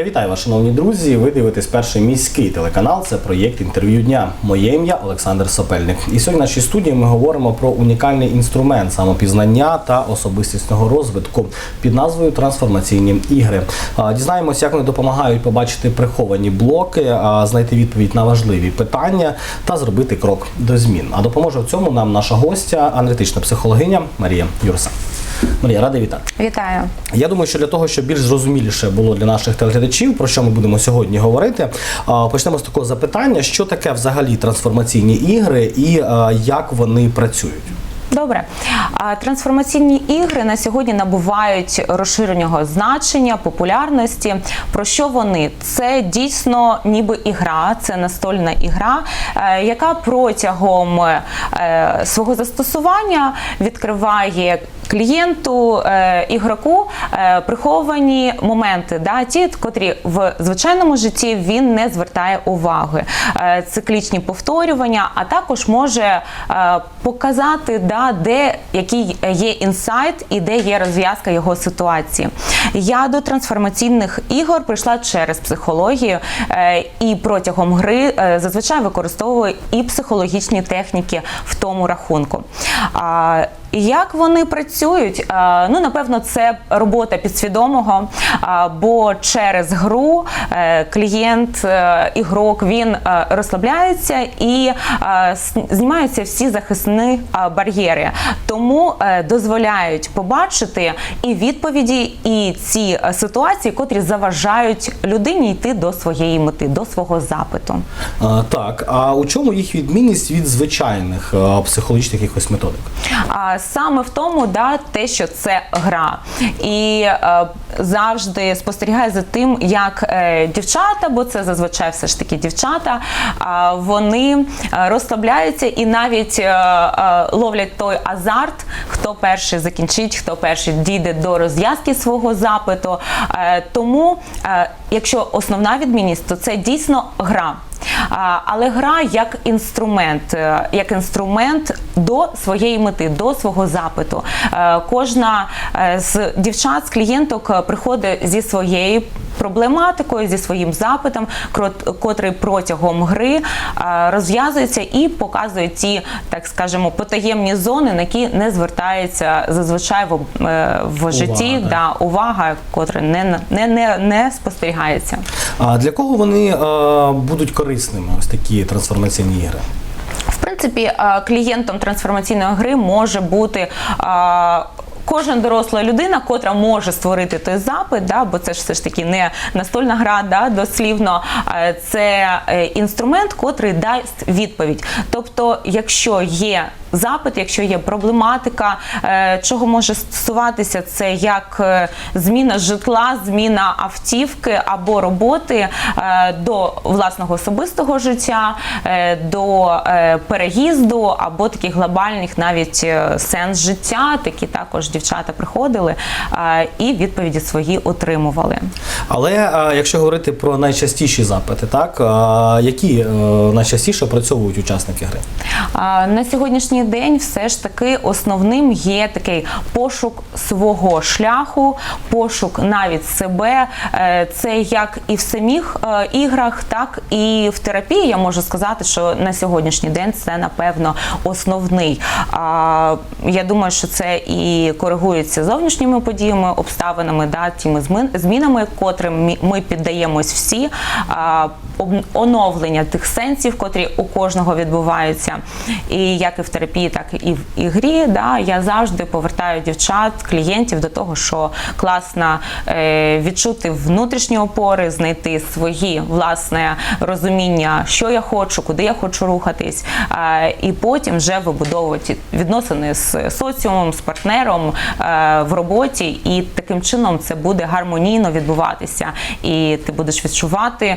Я вітаю вас, шановні друзі. Ви дивитесь перший міський телеканал. Це проєкт інтерв'ю дня. Моє ім'я Олександр Сопельник. І сьогодні в нашій студії ми говоримо про унікальний інструмент самопізнання та особистісного розвитку під назвою Трансформаційні ігри. Дізнаємося, як вони допомагають побачити приховані блоки, знайти відповідь на важливі питання та зробити крок до змін. А допоможе в цьому нам наша гостя, аналітична психологиня Марія Юрса. Марія, радий вітати. Вітаю. Я думаю, що для того, щоб більш зрозуміліше було для наших телеглядачів, про що ми будемо сьогодні говорити, почнемо з такого запитання: що таке взагалі трансформаційні ігри і як вони працюють? Добре. Трансформаційні ігри на сьогодні набувають розширеного значення, популярності. Про що вони? Це дійсно ніби ігра, це настольна ігра, е, яка протягом е, свого застосування відкриває клієнту, е, ігроку приховані моменти, да, ті, котрі в звичайному житті він не звертає уваги. Е, циклічні повторювання, а також може е, показати, да, де який є інсайт і де є розв'язка його ситуації. Я до трансформаційних ігор прийшла через психологію е, і протягом гри е, зазвичай використовую і психологічні техніки в тому рахунку. Як вони працюють? Ну, напевно, це робота підсвідомого, бо через гру е, клієнт, е, ігрок він е, розслабляється і знімаються всі захисні бар'єри. Тому дозволяють побачити і відповіді, і ці ситуації, котрі заважають людині йти до своєї мети, до свого запиту. А, так, а у чому їх відмінність від звичайних психологічних якихось методик? Саме в тому, да, те, що це гра, і е, завжди спостерігаю за тим, як е, дівчата, бо це зазвичай все ж таки дівчата, а, вони е, розслабляються і навіть е, е, ловлять той азарт, хто перший закінчить, хто перший дійде до розв'язки свого запиту. Е, тому, е, якщо основна відмінність, то це дійсно гра. Але гра як інструмент, е, як інструмент до своєї мети, до свого запиту. Е, Кожна е, з дівчат, з клієнток приходить зі своєю проблематикою, зі своїм запитом, котрий протягом гри е, розв'язується і показує ті, так скажемо, потаємні зони, на які не звертається зазвичай в, е, в житті, да. да, увага, котра не, не, не, не спостерігається. А для кого вони а, будуть корисними? Ось такі трансформаційні ігри? В принципі, е, клієнтом трансформаційної гри може бути. Кожна доросла людина, котра може створити той запит, да, бо це ж все ж таки не настольна гра, да, дослівно, це е, інструмент, котрий дасть відповідь. Тобто, якщо є запит, якщо є проблематика, е, чого може стосуватися, це як е, зміна житла, зміна автівки або роботи е, до власного особистого життя, до переїзду або таких глобальних навіть сенс життя, такі також дівчата приходили і відповіді свої отримували. Але якщо говорити про найчастіші запити, так які найчастіше опрацьовують учасники гри? На сьогоднішній день все ж таки основним є такий пошук свого шляху, пошук навіть себе. Е, Це як і в самих е, іграх, так і в терапії. Я можу сказати, що на сьогоднішній день це напевно основний. А, Я думаю, що це і коригується зовнішніми подіями, обставинами, да, тими змінами, котрим ми піддаємось всі. Оновлення тих сенсів, котрі у кожного відбуваються, і як і в терапії, так і в ігрі. Да, я завжди повертаю дівчат, клієнтів до того, що класно е, відчути внутрішні опори, знайти свої власне розуміння, що я хочу, куди я хочу рухатись, е, і потім вже вибудовувати відносини з соціумом, з партнером е, в роботі, і таким чином це буде гармонійно відбуватися, і ти будеш відчувати.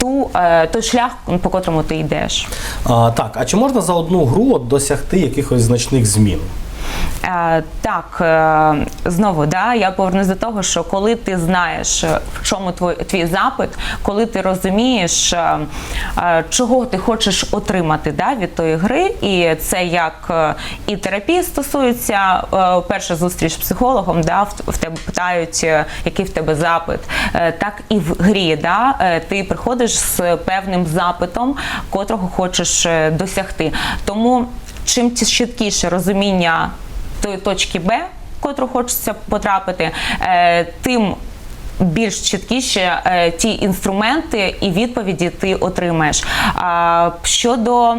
Ту, е, той шлях, по котрому ти йдеш. А, так, а чи можна за одну гру от досягти якихось значних змін? Е, Так, е, знову да, я повернусь до того, що коли ти знаєш, е, в чому твій, твій запит, коли ти розумієш, чого ти хочеш отримати да, від тої гри, і це як і терапії стосується, перша зустріч з психологом, да, в, тебе питають, який в тебе запит, так і в грі. Да, ти приходиш з певним запитом, котрого хочеш досягти. Тому чим чіткіше розуміння тої точки Б, котру хочеться потрапити, е, тим більш чіткіше е, ті інструменти і відповіді ти отримаєш. Щодо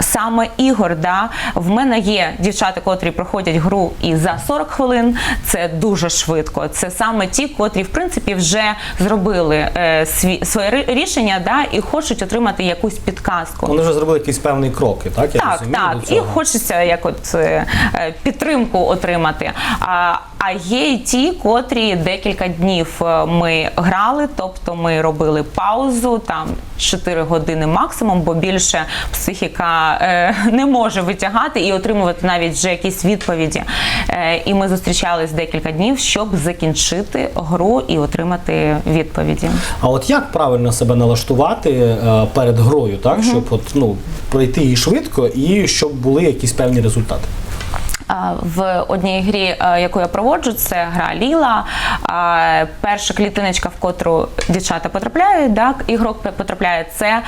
Саме ігор, да, в мене є дівчата, котрі проходять гру і за 40 хвилин. Це дуже швидко. Це саме ті, котрі в принципі вже зробили е, сві, своє рішення, да, і хочуть отримати якусь підказку. Вони вже зробили якісь певні кроки, так? Я Так, розумію, так. І хочеться як от е, е, підтримку отримати. А, а є і ті, котрі декілька днів е, ми грали, тобто ми робили паузу, там 4 години максимум, бо більше психіка е, не може витягати і отримувати навіть вже якісь відповіді. Е, і ми зустрічались декілька днів, щоб закінчити гру і отримати відповіді. А от як правильно себе налаштувати е, перед грою, так? Щоб от, ну, пройти її швидко і щоб були якісь певні результати? В одній грі, яку я проводжу, це гра Ліла. Перша клітиночка, в котру дівчата потрапляють, да, ігрок потрапляє, це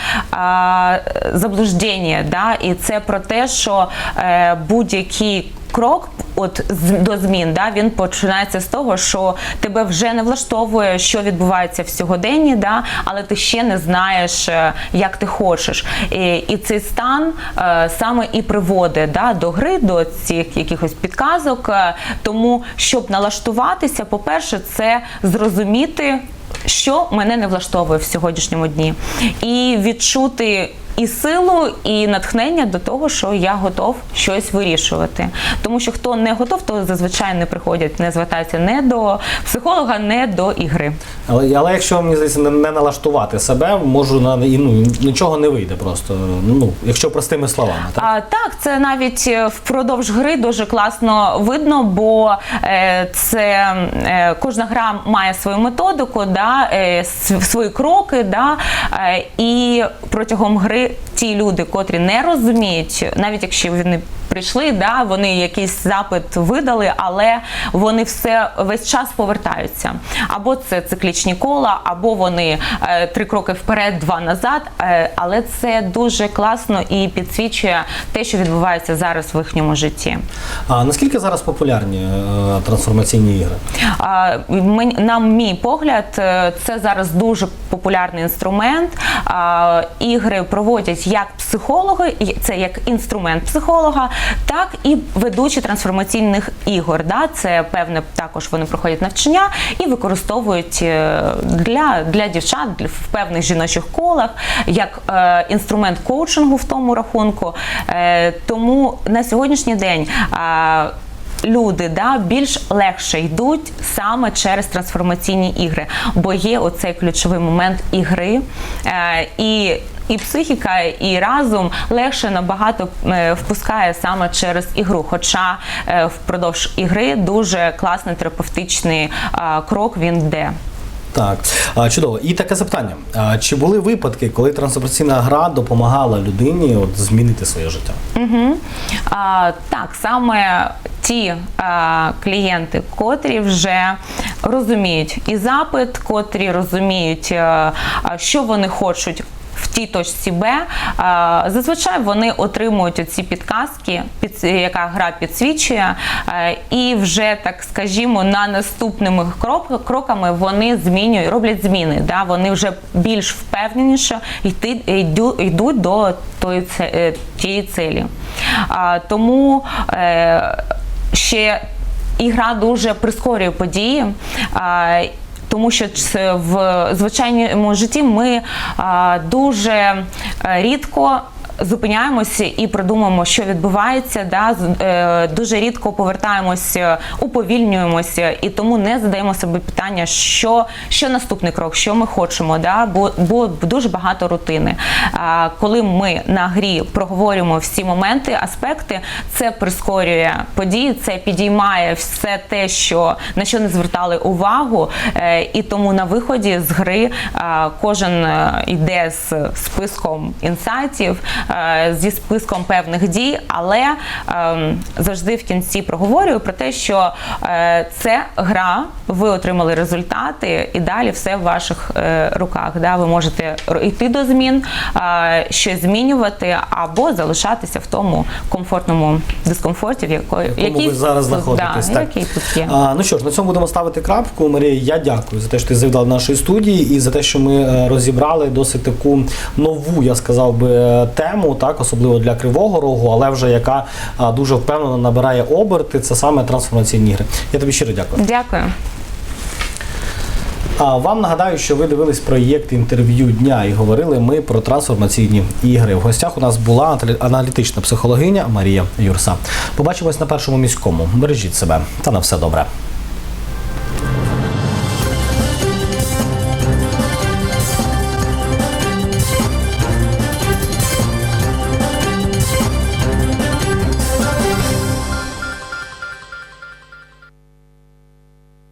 заблуждення. Да, і це про те, що е, будь-який крок от до змін, да, він починається з того, що тебе вже не влаштовує, що відбувається в сьогоденні, да, але ти ще не знаєш, е, як ти хочеш. І, і цей стан е, саме і приводить да, до гри, до цих якихось підказок. Е, Тому, щоб налаштуватися, по-перше, це зрозуміти. Що мене не влаштовує в сьогоднішньому дні, і відчути і силу, і натхнення до того, що я готов щось вирішувати. Тому що хто не готов, то зазвичай не приходять, не звертаються не до психолога, не до ігри. Але, але якщо мені здається, не, не налаштувати себе, можу на і, ну, нічого не вийде просто. Ну, якщо простими словами. Так? А, так, це навіть е, впродовж гри дуже класно видно, бо е, це е, кожна гра має свою методику, да, е, свої кроки, да, е, і протягом гри ті люди, котрі не розуміють, навіть якщо вони прийшли, да, вони якийсь запит видали, але вони все весь час повертаються. Або це циклічні кола, або вони е, три кроки вперед, два назад. Е, але це дуже класно і підсвічує те, що відбувається зараз в їхньому житті. А наскільки зараз популярні е, трансформаційні ігри? А, мен- На мій погляд, е, це зараз дуже популярний інструмент. А, Ігри проводять як психологи, це як інструмент психолога, так і ведучі трансформаційних ігор. Да? Це певне також вони проходять навчання і використовують е, для, для дівчат в певних жіночих колах як е, інструмент коучингу в тому рахунку. Е, тому на сьогоднішній день. а, люди да, більш легше йдуть саме через трансформаційні ігри, бо є оцей ключовий момент ігри. Е, і і психіка, і разум легше набагато е, впускає саме через ігру. Хоча е, впродовж ігри дуже класний терапевтичний е, крок він йде. Так, чудово. І таке запитання: чи були випадки, коли трансформаційна гра допомагала людині от, змінити своє життя? Угу. А, так, саме ті а, клієнти, котрі вже розуміють і запит, котрі розуміють, а, що вони хочуть. Тій точці Б зазвичай вони отримують ці підказки, під, яка гра підсвічує, е, і вже так скажімо, на наступними кроками вони змінюють, роблять зміни. Да? Вони вже більш впевненіше йти, йдуть до тої, е, тієї цілі. Тому е, ще ігра дуже прискорює події. Тому що в звичайному житті ми дуже е, рідко зупиняємося і продумуємо, що відбувається. Да? е, Дуже рідко повертаємося, уповільнюємося, і тому не задаємо собі питання, що, що наступний крок, що ми хочемо. Да? Бо, бо дуже багато рутини. А, Коли ми на грі проговорюємо всі моменти, аспекти, це прискорює події, це підіймає все те, що на що не звертали увагу, Е, і тому на виході з гри кожен е, йде з списком інсайтів, зі списком певних дій, але ем, завжди в кінці проговорюю про те, що е, це гра, ви отримали результати, і далі все в ваших е, руках. Да? Ви можете йти до змін, е, щось змінювати або залишатися в тому комфортному дискомфорті, в якої Якому ви зараз знаходитесь. Да, так. який тут є. А, ну що ж, на цьому будемо ставити крапку. Марія, я дякую за те, що ти завітала до нашої студії і за те, що ми е, розібрали досить таку нову, я сказав би, е, тему, так, особливо для Кривого Рогу, але вже яка дуже впевнено набирає оберти. Це саме трансформаційні ігри. Я тобі щиро дякую. Дякую. Вам нагадаю, що ви дивились проєкт інтерв'ю дня і говорили ми про трансформаційні ігри. В гостях у нас була аналітична психологиня Марія Юрса. Побачимось на першому міському. Бережіть себе та на все добре.